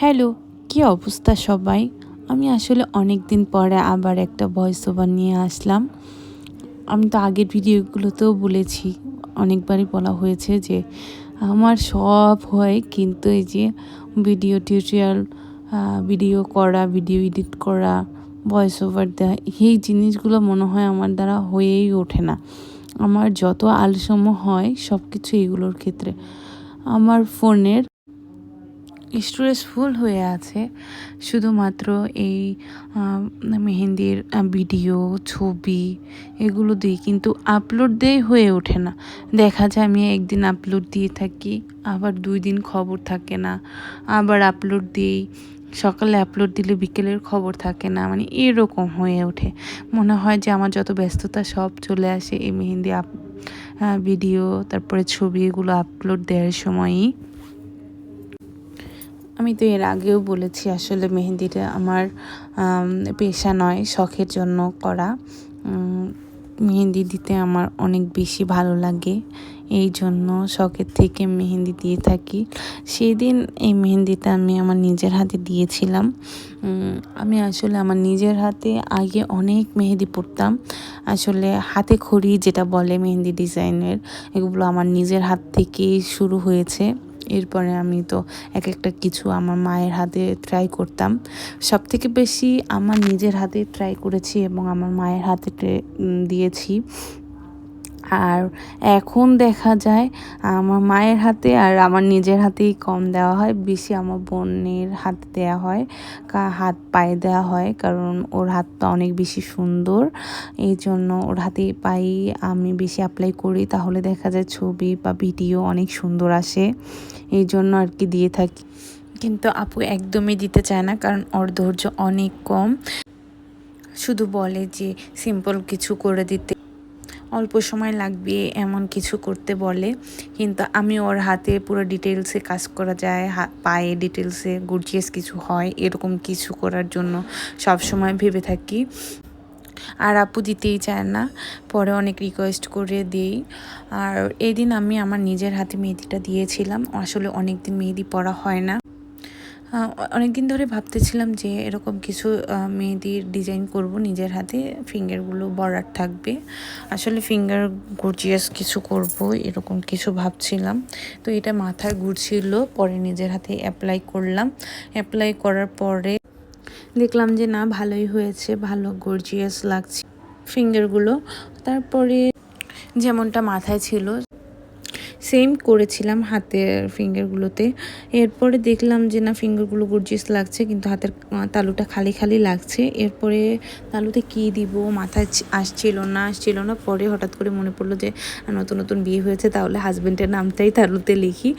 Hello, কি অবস্থা সবাই? আমি আসলে অনেক দিন পরে আবার একটা ভয়েস ওভার নিয়ে আসলাম। আমি তো আগের ভিডিওগুলোতেও বলেছি, অনেকবারই বলা হয়েছে যে আমার সব হয়, কিন্তু এই যে ভিডিও টিউটোরিয়াল ভিডিও করা ভিডিও এডিট করা ভয়েস ওভার দেওয়া এই জিনিসগুলো মনে হয় আমার দ্বারা হয়েই ওঠে না। আমার যত আলসম হয় সব কিছু এগুলোর ক্ষেত্রে। আমার ফোনের স্টোরেজ ফুল হয়ে আছে। শুধুমাত্র এই মেহেন্দির ভিডিও ছবি এগুলো দিই কিন্তু আপলোড দিয়ে হয়ে ওঠে না। দেখা যায় আমি একদিন আপলোড দিয়ে থাকি, আবার দুই দিন খবর থাকে না। আবার আপলোড দিই, সকালে আপলোড দিলে বিকেলের খবর থাকে না মানে এরকম হয়ে ওঠে। মনে হয় যে আমার যত ব্যস্ততা সব চলে আসে এই মেহেন্দি আপ ভিডিও তারপরে ছবি এগুলো আপলোড দেওয়ার সময়ই। আমি তো এর আগেও বলেছি আসলে মেহেন্দিটা আমার পেশা নয়, শখের জন্য করা। মেহেন্দি দিতে আমার অনেক বেশি ভালো লাগে, এই জন্য শখের থেকে মেহেন্দি দিয়ে থাকি। সেই দিন এই মেহেন্দিটা আমি আমার নিজের হাতে দিয়েছিলাম। আমি আসলে আমার নিজের হাতে আগে অনেক মেহেদি পরতাম। আসলে হাতে খড়ি যেটা বলে মেহেন্দি ডিজাইনের, এগুলো আমার নিজের হাত থেকেই শুরু হয়েছে। এরপরে আমি তো এক একটা কিছু আমার মায়ের হাতে ট্রাই করতাম। সব থেকে বেশি আমার নিজের হাতে ট্রাই করেছি এবং আমার মায়ের হাতে দিয়েছি। আর এখন দেখা যায় আমার মায়ের হাতে আর আমার নিজের হাতেই কম দেওয়া হয়, বেশি আমার বোনের হাতে দেওয়া হয়, কা হাত পায়ে দেওয়া হয় কারণ ওর হাতটা অনেক বেশি সুন্দর। এই জন্য ওর হাতে পাই আমি বেশি অ্যাপ্লাই করি, তাহলে দেখা যায় ছবি বা ভিডিও অনেক সুন্দর আসে। এই জন্য আর কি দিয়ে থাকি। কিন্তু আপু একদমই দিতে চায় না কারণ ওর ধৈর্য অনেক কম। শুধু বলে যে সিম্পল কিছু করে দিতে। অল্প সময় লাগবে এমন কিছু করতে বলে। কিন্তু আমি ওর হাতে পুরো ডিটেলসে কাজ করা যায় পায়ে ডিটেলসে গুজিয়াস কিছু হয়, এরকম কিছু করার জন্য সব সময় ভেবে থাকি। আর আপু দিতেই চায় না, পরে অনেক রিকোয়েস্ট করে দিই। আর এদিন আমি আমার নিজের হাতে মেহেদিটা দিয়েছিলাম, আসলে অনেক দিন মেহেদি পরা হয় না। অনেক দিন ধরে ভাবতেছিলাম যে এরকম কিছু মেহেদির ডিজাইন করব নিজের হাতে ফিঙ্গারগুলো বর্ডার থাকবে। আসলে ফিঙ্গার গর্জিয়াস কিছু করব, এরকম কিছু ভাবছিলাম। তো এটা মাথায় ঘুরছিল, পরে নিজের হাতে অ্যাপ্লাই করলাম। অ্যাপ্লাই করার পরে দেখলাম যে না, ভালোই হয়েছে, ভালো গর্জিয়াস লাগছে ফিঙ্গারগুলো তারপরে যেমনটা মাথায় ছিল সেম করেছিলাম হাতের ফিঙ্গারগুলোতে এরপরে দেখলাম যে না ফিঙ্গারগুলো গর্জিয়াস লাগছে, কিন্তু হাতের তালুটা খালি খালি লাগছে। এরপরে তালুতে কী দিব, মাথায় আসছিল না আসছিল না। পরে হঠাৎ করে মনে পড়ল যে, নতুন নতুন বিয়ে হয়েছে, তাহলে হাজব্যান্ডের নামটাই তালুতে লিখি।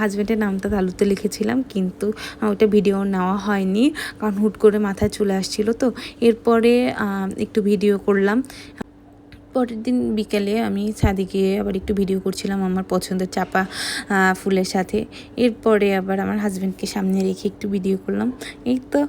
হাজব্যান্ডের নামটা তালুতে লিখেছিলাম, কিন্তু ওইটা ভিডিও নেওয়া হয়নি, কারণ হুট করে মাথায় চলে আসছিল তো। এরপরে একটু ভিডিও করলাম। পরের দিন বিকেলে আমি ছাদে গিয়ে আবার একটু ভিডিও করছিলাম আমার পছন্দের চাপা ফুলের সাথে। এরপরে আবার আমার হাজব্যান্ডকে সামনে রেখে একটু ভিডিও করলাম। এই তো